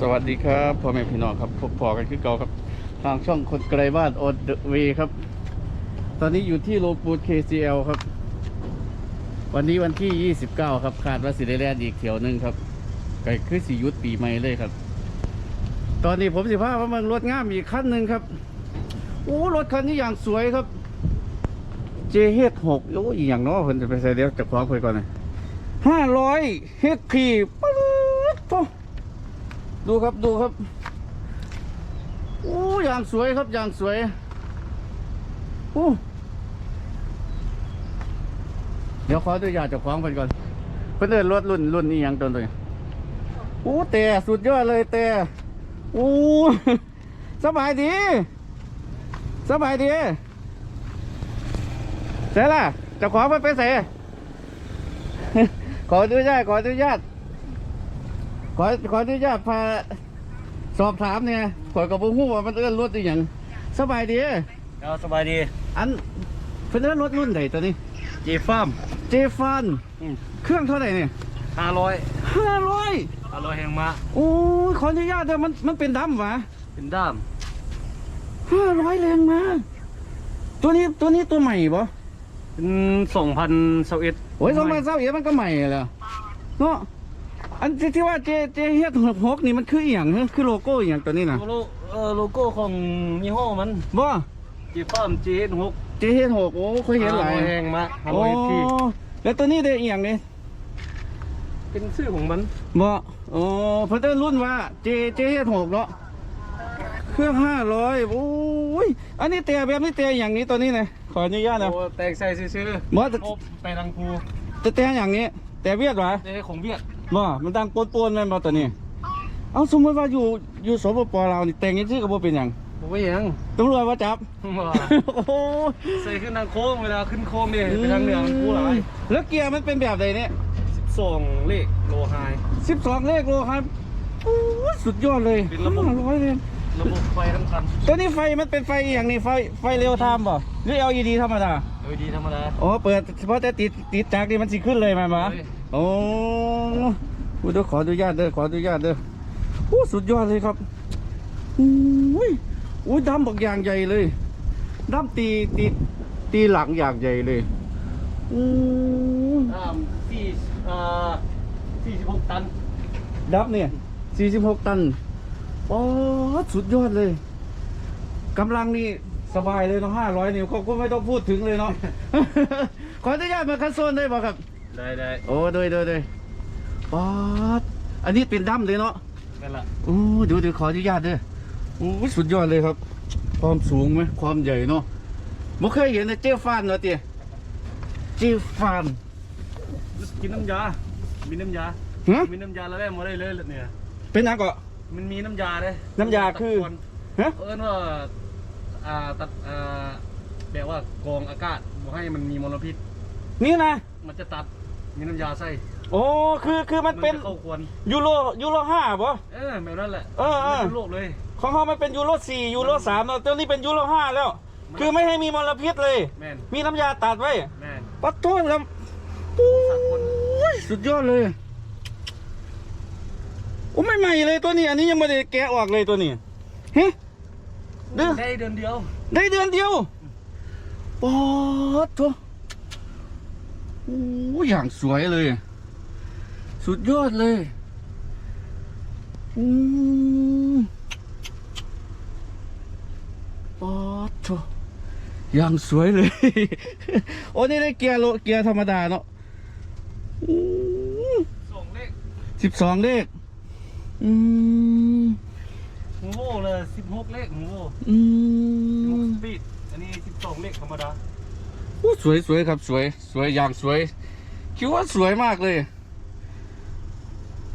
สวัสดีครับพ่อแม่พี่น้องครับพบพอกันคือเก่าครับ ทางช่องคนไกลบ้านโอเดเวครับ ตอนนี้อยู่ที่โลปูด KCL ครับ วันนี้วันที่ 29 ครับคาดว่าสิได้แล่นอีกเที่ยวหนึงครับก็คือสิยุดปีใหม่เลยครับ ตอนนี้ผมสิพาว่ามันรถง่ามอีกคันหนึ่งครับโอ้รถคันนี้อย่างสวยครับ JH6 โอ้ยอย่างนาะเพิ่นจะไปใส่เดี๋ยวจะคล้องเพิ่นก่อนนะ500 HP ปึ๊ดโต ดูครับดูครับโอ้อย่างสวยครับอย่างสวยโอ้เดี๋ยวขอตัวอย่างจากของเพิ่นก่อน เพิ่นเดินรถรุ่นรุ่นนี้ยังตัวนี้โอ้แต่สุดยอดเลยแต่โอ้สบายดี สบายดีเสร็จละจะของเพิ่นไปเสขออนุญาตขออนุญาต ขอขออนุญาตพาสอบถามเนี่ยขอยกับผู้ว่ามันเอื้อนรถอีหยังสบายดี เอาสบายดีอันเพิ่นเอื้อนรถรุ่นไหนตัวนี้ จีฟ้าม เจฟันเครื่องเท่าไหร่เนี่ยห้าร้อยห้าร้อยห้าร้อยแห่งมาโอ้ยขออนุญาตเด้อมันมันเป็นดำหวะเป็นด้ามห้าร้อยแรงมาตัวนี้ตัวนี้ตัวใหม่ปะเป็นสองพันสเอ็ดโอ้ยสองพันเศร้าเอียมันก็ใหม่แล้วเนาะ อันที่ที่ว่าเจเจเฮ็ดหกหกนี่มันคืออีหยังเหรอคือโลโก้อีหยังตัวนี้น่ะโลเอ่อโลโก้ของยี่ห้อมันบ่จีฟ้ามจีเอ็ดหกเจเฮ็ดหกโอ้เคยเห็นหลายแห่งมาห้าโอ้ร้อยทีแล้วตัวนี้ได้อีหยังนี่เป็นชื่อของมันบ่โอ้เพิ่นเอิ้นรุ่นว่า J J หกเนาะเครื่องห้าร้อยโอ้ยอันนี้เตียแบบนี้เตียอย่างนี้ตัวนี้นะขออนุญาตนะโอ้แตกใส่ซื้อบ่ๆโอ้ไปรังพูจะเตียอย่างนี้แต่เวียดหวะเด้ของเวียด บ่มันดังปนๆแม่นบ่ตัวนี้ เอาสมมติว่าอยู่อยู่สปปลาวนี่แต่งยังซี่ก็บ่เป็นหยังผมไม่ยังตำรวจว่าจับ ว่าโอ้โหใส่ขึ้นทางโค้งเวลาขึ้นโค้งนี่ไปทางเหนือมันพูดอะไรแล้วเกียร์มันเป็นแบบใดเนี่ยสองเลขโลไฮ 12 เลขโลครับโอ้ยสุดยอดเลยเป็นระบบ500เลย ระบบไฟทั้งคันตัวนี้ไฟมันเป็นไฟอหย่างนี้ไฟไฟเร็วไทม์ป่ะหรือ LED ธรรมดา โดยดีธรรมดาอ๋อเปิดเฉพาะแต่ติดติดจากนี่มันสิขึ้นเลยไหมนบ่เฮ้ย โอ้โหเดี๋ยวขออนุญาตเด้อขออนุญาตเด้อโอ้สุดยอดเลยครับอุ้ยอุ้ยดำบักอย่างใหญ่เลยดำตีตีตีหลังอย่างใหญ่เลยอู้อ่าสี่อ่าสี่สิบหกตันดับเนี่ย46ตันโอ้สุดยอดเลยกำลังนี่สบายเลยเนาะ500นิ้วก็ก็ไม่ต้องพูดถึงเลยเนาะ ขออนุญาตมาคันโซนได้ป่ะครับ ได้ได้โอ้โดยโดยโดยป๊าดอันนี้เป็นดำเลยเนาะกันละโอ้ดูดูขออนุญาตเด้อโอ้สุดยอดเลยครับ ความสูงไหมความใหญ่เนาะบ่เคยเห็นนะเจ้ฟานเนาะเตี้ยเจ้ฟานกินน้ำยา มีน้ำยาฮะมีน้ำยาแล้วแม่มาได้เลยเนี่ย เป็นนักก็มันมีน้ำยาเลยน้ำยาคือตัดก่นฮะเอิ้นว่าอ่าตัดอ่าแบบว่ากรองอากาศบ่ให้มันมีมลพิษนี่นะมันจะตัด มีน้ำยาใส่โอ้คือคือมันเป็นจะเข้าควรยูโรยูโรห้าป่ะเออแบบนั้นแหละเออเออ มันเป็นโลกเลยของเขามันเป็นยูโรสี่ยูโรสามเนาะตัวนี้เป็นยูโรห้าแล้ว คือไม่ให้มีมลพิษเลย แม่นมีน้ำยาตัดไว้แม่นปัดโทษแล้วโอ้ยสุดยอดเลยโอ้ไม่ใหม่เลยตัวนี้ อันนี้ยังไม่ได้แกะออกเลยตัวนี้เฮ้ เด้อได้เดือนเดียว ได้เดือนเดียวปอดโถ โอ้ยอย่างสวยเลย สุดยอดเลยอืมปอดโถอย่างสวยเลย โอ้นี่ได้เกียร์โลเกียร์ธรรมดาเนาะส่งเลขสิบสองเลข อืมหูโง่เลยสิบหกเลขหูโง่อืมสปีดอันนี้สิบสองเลขธรรมดาโอ้ สวยสวยครับสวย สวยอย่างสวยคิดว่าสวยมากเลย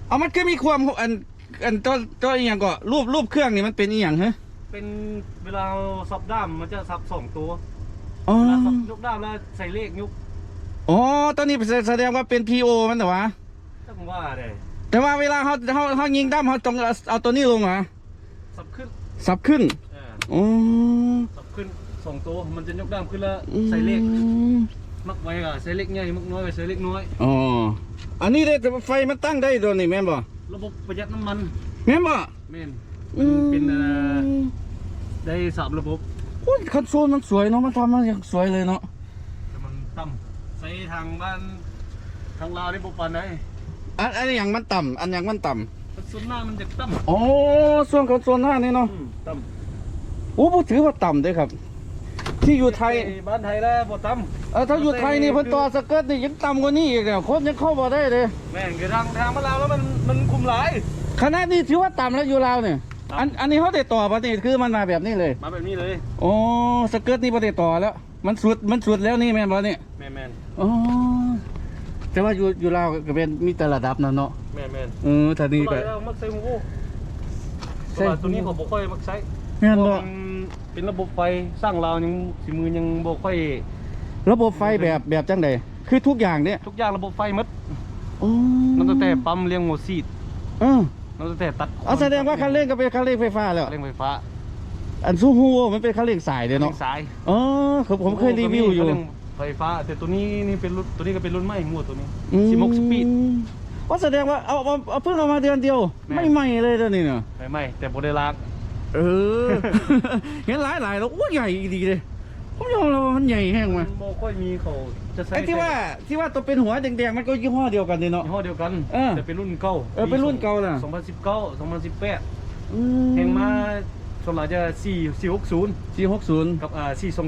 เอามันก็มีความอันอันตัวตัวอีหยังก็รูปรูปเครื่องนี่มันเป็นอีหยังฮะเป็นเวลาเราซับด้ามมันจะซับสองตัวอ๋อเวลาซับยกด้ามแล้วใส่เลขยุกอ๋อตอนนี้แสดงว่าเป็น PO มันเหรอวะถ้าผมว่าเลยแต่ว่าเวลาเขาเขาเขายิงด้ามเขาต้องเอาเอาตัวนี้ลงเหรอซับขึ้น สับขึ้นเอออ๋อซับขึ้น สองตัวมันจะยกด้ามขึ้นแล้วใส่เลขอืมมักไว้ก็ใส่เลขใหญ่มักน้อยก็ใส่เลขน้อยอ๋ออันนี้ได้แต่ไฟมันตั้งได้ตัวนี้แม่นบ่ระบบประหยัดน้ำมันแม่นบ่แม่นอืมเป็นเอ่อได้สามระบบโอ้ยคันโซนมันสวยเนาะมันทำมาอย่างสวยเลยเนาะแต่มันต่ำใส่ทางบ้านทางลาวได้บ่ปานใดอันอันอย่างมันต่ำอันอย่างมันต่ำแต่ส่วนหน้ามันจะต่ำอ๋อส่วนของโซนหน้านี่เนาะอืมต่ำโอ้ผมถือว่าต่ำเด้วยครับ ที่อยู่ไทย บ้านไทยแล้วบ่ต่ำเออถ้าอยู่ไทยนี่เพิ่นต่อสเกิร์ตนี่ยังต่ำกว่านี้อีกเนี่ยคนยังเข้าบ่ได้เลยแม่งคือทางทางมาลาวแล้วมันมันคุมหลาย ขนาดนี้ถือว่าต่ำแล้วอยู่ลาวเนี่ยครับอันอันนี้เขาได้ต่อปะนี่คือมันมาแบบนี้เลย มาแบบนี้เลยอ๋อสเกิร์ตนี่บ่ได้ต่อแล้ว มันสุดมันสุดแล้วนี่แม่นบ่เนี่ยแม่นแม่นอ๋อแต่ว่าอยู่อยู่ลาวก็เป็นมีแต่ระดับนะเนาะแม่นแม่นเออถ้านี่ตัวก็ไหนเรามักใส่หูใส่ใส่ ตัวนี้เขาบ่ค่อยมักใช้แม่นเพบ่ราะมัน เป็นระบบไฟสร้างราวยังสีมือยังบ่ค่อยระบบไฟแบบแบบจังไดคือทุกอย่างเนี่ยทุกอย่างระบบไฟหมดอ๋อนับตั้งแต่ปั๊มเลี้ยงหัวซีดเออนับตั้งแต่ตัดเอาแสดงว่าคันเร่งก็เป็นคันเร่งไฟฟ้าแล้วเร่งไฟฟ้า อันสู้ฮู้มันเป็นคันเร่งสายเลยเร่เนาะงสายอ๋อผมผมเคยรีวิวอยู่เร่งไฟฟ้า แต่ตัวนี้นี่เป็นรุ่นตัวนี้ก็เป็นรุ่นใหม่งัวตัวนี้อืมสิมกสปีดว่าแสดงว่าเอาเอาเอาเพิ่งเอามาเดือนเดียวแม่ไม่ใหม่เลยตัวนี้เนาะไม่ไม่แต่โบได้ลาก เออ เห็นหลายหลายแล้วโอ้ใหญ่ดีเลยผมยอมรับว่ามันใหญ่แห้งมัมานโบค่อยมีเขาจะใช้ไอ้ที่ว่าที่ว่าตัวเป็นหัวแดงๆมันก็ยี่ห้อเดียวกันเลยเนาะยี่ห้อเดียวกันเออแต่เป็นรุ่นเก่าเออเป็นรุ่นเก่าน่ะ2019 2018อืแห่งมาส่วนหลายจะ4 460สี่หกศูนย์กับอ่า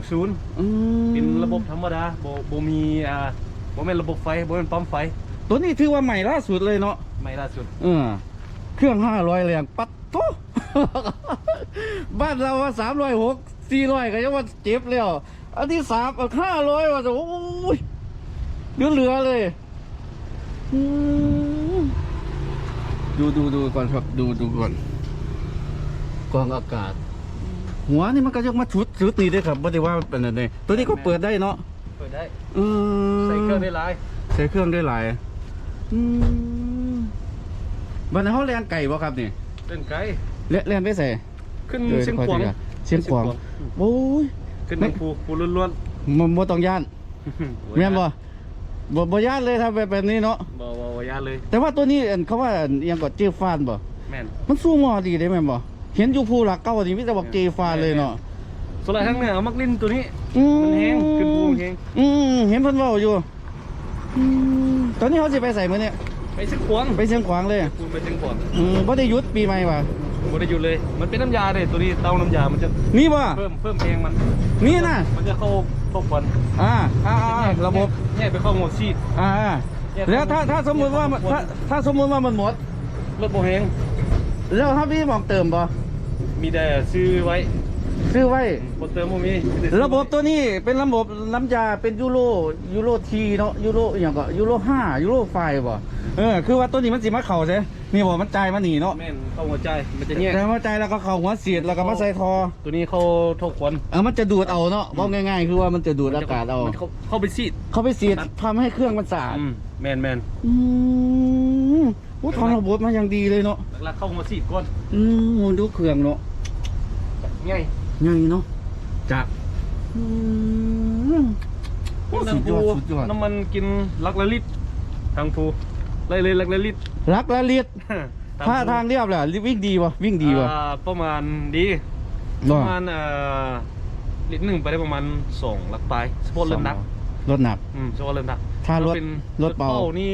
420อืมเป็นระบบธรรมดาโบโบมีอ่าโบแม่นระบบไฟโบแม่นปั๊มไฟ ตัวนี้ถือว่าใหม่ล่าสุดเลยเนาะไม่ล่าสุดเออเครื่องห้าร้อยแรงปัดโต บ้านเราสามร้อยหกสี่ร้อยก็ยังว่าเจ็บแล้ว อันที่สามห้าร้อยว่าจะโอ้ยเหลือเหลือๆเลยอืมดูดูดูก่อนครับ ดูดูก่อนกรองอากาศ หัวนี่มันก็ยกมาชุดชุดนี้ด้วยครับไม่ได้ว่าเป็นอะไรตัวนี้ก็เปิดได้เนาะเปิดได้อืมใส่เครื่องได้หลายใช้เครื่องได้หลายอืมบันนี้เขาแลนไก่บ่ครับนี่เล่นไกลแลแลนไปใส่ ขึ้นออเชียงขวางค่อยๆเชียงขวางโอ้ย ขึ้นทางภูภูล้วนมันบ่ต้องย่านๆแม่นบ่บ่บ่ย่านเลยถ้าแบบแบบนี้เนาะบ่บ่บ่ยานเลย แต่ว่าตัวนี้อันเขาว่าอันอิหยังก็เจฟานบ่แม่น มันสู้หมอดีได้แม่นบ่เห็นอยู่ภูหลักเก้านี่มีแต่บอกเจฟานเลยเนาะส่วนหลายทั้งเหนือเอามักลิ้นตัวนี้ อืมันแห้งขึ้นภูแห้ง อืมเห็นเพิ่นเว้าอยู่อืมตอนนี้เขาสิไปใส่มื้อนี้ไปเชียงขวางไปเชียงขวางเลย ภูไปเชียงขวางอืมบ่ได้หยุดปีใหม่ว่ะ บ่ได้อยู่เลย มันเป็นน้ำยาเด้ตัวนี้เตาน้ำยา มันจะนี่บ่เพิ่มเพิ่มแพงมัน นี่น่ะมันจะเข้าเข้าควันอ่าอ่าอ่าระบบแยกไปเข้าโหมดซีดอ่าอ่าแล้วถ้าถ้าสมมุติว่ามันถ้าถ้าสมมุติว่ามันหมดรถบ่แห้งแล้วถ้าพี่มองเติมบ่มีแต่ซื้อไว้ซื้อไว้บ่เติมบ่มีมีแต่ซื้อระบบตัวนี้เป็นระบบน้ำยาเป็นยูโรยูโรทีเนาะยูโรอหย่างก็ยูโรห้ายูโรไฟบ่ เออคือว่าตัวนี้มันสิมาเข่าใช่นี่บ่มันจ่ายมาหนีเนาะแม่นเข้าหัวใจมันจะแยกแต่ว่าจ่ายแล้วก็เข่าหัวเสียดแล้วก็มาใส่ทอตัวนี้เข้าเท่าควันเออมันจะดูดเอาเนาะว่าง่ายๆ คือว่ามันจะดูดอากาศเอามันเข้าเข้าไปซีดเขาไปเสียดทำให้เครื่องมันสะอาดอืมแม่นแม่นอืมโอ้ทอนระบบมาอย่างดีเลยเนาะหลักๆเข้ามาซีดก่อนอืมดูเครื่องเนาะง่ายยังเนาะจะอืมโอ้สุดยอดสุดยอดน้ำมันกินลักละลิตรทางภู ไล่เลยลักละลิตรรักและเลียดตมถ้าภูทางเรียบแหละวิ่งดีวะวิ่งดีวะ อ่าประมาณดีปบ่ระมาณเอ่อลิตรหนึ่งไปได้ประมาณสองลักปลายสปอร์ตเริ่มหนักรถหนัก อืมสปอร์ตเริ่มหนักถ้ารถเป็นรถเบานี่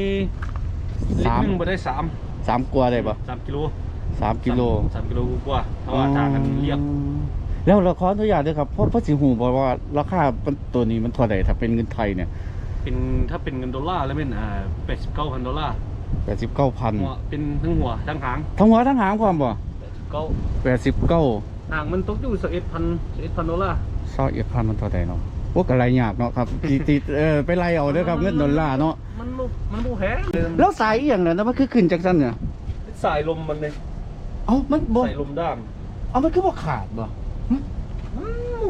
ลิตสารม หนึ่งไปได้สามสามกว่าได้ปะสามกิโลสามกิโลสามกิโลกว่าเพราะว่าทางกันเรียบ แล้วเราขออนุญาตด้วยครับเพราะเพราะสิหูบอกว่าราคาตัวนี้มันเท่าไหร่ถ้าเป็นเงินไทยเนี่ย เป็นถ้าเป็นเงินดอลลาร์แล้วเป็นอ่าแปดสิบเก้าพันดอลลาร์แปดสิบเก้าพันหัวเป็นทั้งหัวทั้งหางทั้งหัวทั้งหางความบ่แปดสิบเก้าแปดสิบเก้าหางมันตกอยู่สิบเอ็ดพันสิบเอ็ดพันดอลลาร์ซอยเอ็ดพันมันเท่าไหร่เนาะพวกอะไรยากเนาะครับที่ที่เออไปไล่เอาเด้อครับเงินดอลลาร์เนาะมันลูกมันบูแพงเลยแล้วสายอหย่างนั้นนะมันคือขึ้นจากสั้นเนี่ยสายลมมันเลยเอ้ามันบ่สายลมด้ามเอามันคือบ่ขาดบ่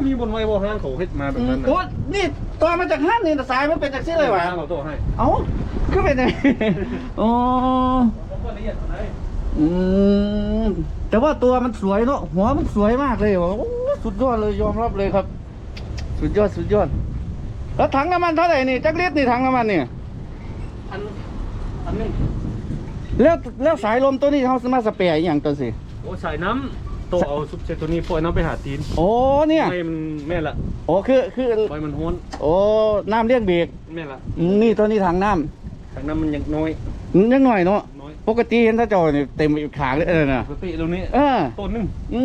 มันมีบนไว้บ่ห้างเขาเฮ็ดมาแบบนั้นโอ้นี่ตัวมาจากห้างนี่แต่สายมันเป็นจากซี่เลยวะห้างเขาโตให้เอ้าคือเป็นไงอ๋อผมก็ละเอียดเท่าไหร่อืมแต่ว่าตัวมันสวยเนาะหัวมันสวยมากเลยว่ะโอ้สุดยอดเลยยอมรับเลยครับ สุดยอดสุดยอด แล้วถังน้ำมันเท่าไหร่นี่จักรลิตรนี่ถังน้ำมันนี่อันอันหนึงอแล้วแล้วสายลมตัวนี้เขาสามารถสเปรย์อหย่างตัวสิโอ้สายน้ำ โตเอาซุปเซตตัวนี้ปล่อยน้ำไปหาตีนโอ้เนี่ยไม่มันแม่ละโอ้คือคือปล่อยมันห้วนโอ้น้ำเลี้ยงเบรกแม่ละอืมนี่ตัวนี้ทางน้ทางน้ำมันยังน้อยำอืมยังหน่อยเนาะน้อยปกติเห็นถ้าจอนี่เต็มอีกขางเลยเออน่ะปกติตรงนี้เออต้นหนึงอื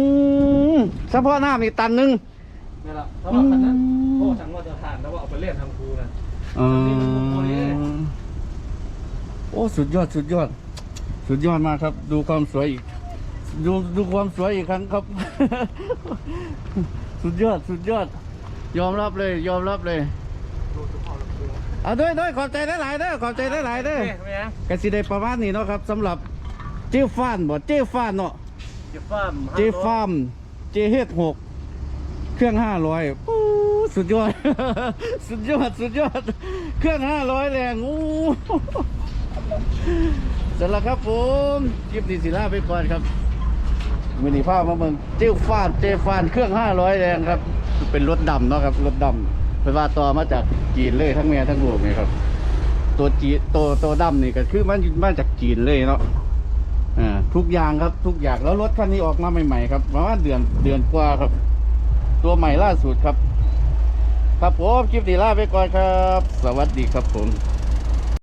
มเฉพาะน้ำนี่ตันหนึงแม่ละถ้าว่าคันนั้นอืมโอ้ฉันว่าจะทานแล้วว่าเอาไปเล่นทางครูนะอืนี่มันมุกตัวนี้มโอ้สุดยอดสุดยอด สุดยอดมากครับ ดูความสวยอีก ดูดูความสวยอีกครั้งครับ สุดยอดสุดยอด ยอมรับเลย ยอมรับเลยเอาด้วยด้วยขอบใจได้หลายๆเด้อขอบใจได้หลายๆเด้อเอ๊ะไม่ยังกสิได้ประมาณนี้เนาะครับสำหรับเจ้ฟ้านบ่เจ้ฟ้านเนาะเจ็บฟ้ามเจ้ฟาร์มเจเฮดหกเครื่องห้าร้อยอู้สุดยอด สุดยอด สุดยอด เครื่องห้าร้อยแรงอู้เสร็จแล้วครับผมคลิปนี้สิลาไปก่อนครับ มินิภามาเมืองเจ้ฟานเจฟานเครื่องห้าร้อยแรงครับ เป็นรถดำเนาะครับรถดำเป็นว่าต่อมาจากจีนเลยทั้งแม่ทั้งลูกนี่ครับ ตัวจีตัวตัวดำนี่ก็คือมันมาจากจีนเลยเนาะอ่าทุกอย่างครับทุกอย่างแล้วรถคันนี้ออกมาใหม่ๆครับประมาณเดือนเดือนกว่าครับ ตัวใหม่ล่าสุดครับ ครับผมคลิปดีล่าไปก่อนครับ สวัสดีครับผม